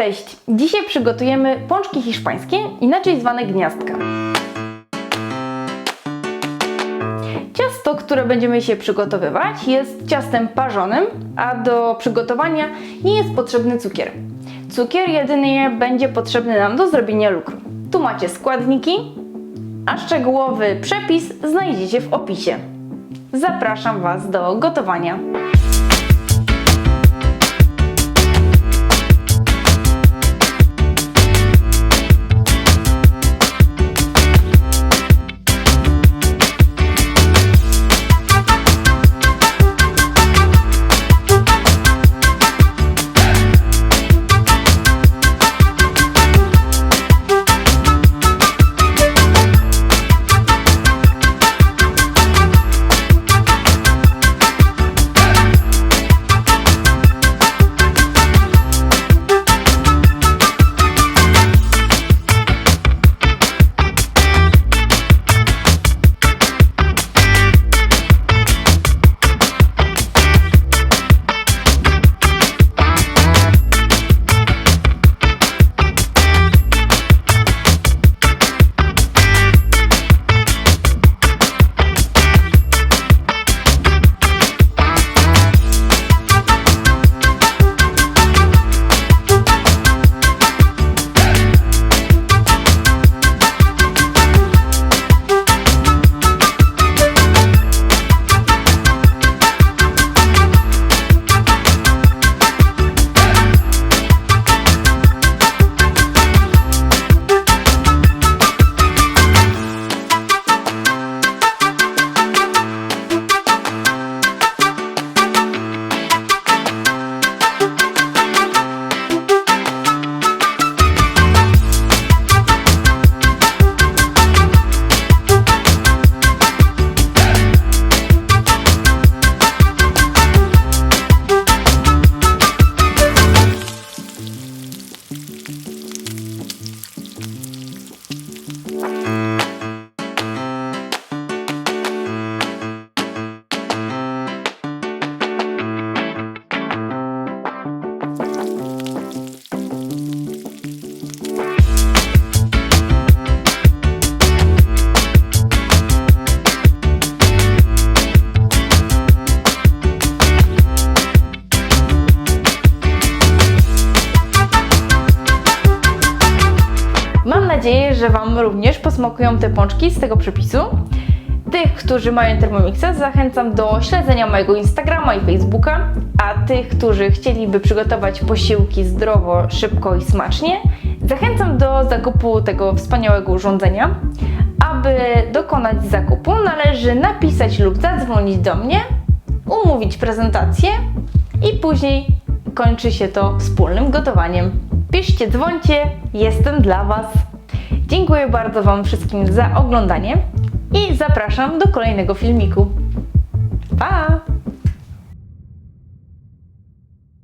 Cześć! Dzisiaj przygotujemy pączki hiszpańskie, inaczej zwane gniazdka. Ciasto, które będziemy się przygotowywać, jest ciastem parzonym, a do przygotowania nie jest potrzebny cukier. Cukier jedynie będzie potrzebny nam do zrobienia lukru. Tu macie składniki, a szczegółowy przepis znajdziecie w opisie. Zapraszam Was do gotowania. Nadzieję, że Wam również posmakują te pączki z tego przepisu. Tych, którzy mają Thermomixa, zachęcam do śledzenia mojego Instagrama i Facebooka, a tych, którzy chcieliby przygotować posiłki zdrowo, szybko i smacznie, zachęcam do zakupu tego wspaniałego urządzenia. Aby dokonać zakupu, należy napisać lub zadzwonić do mnie, umówić prezentację i później kończy się to wspólnym gotowaniem. Piszcie, dzwońcie, jestem dla Was. Dziękuję bardzo Wam wszystkim za oglądanie i zapraszam do kolejnego filmiku. Pa!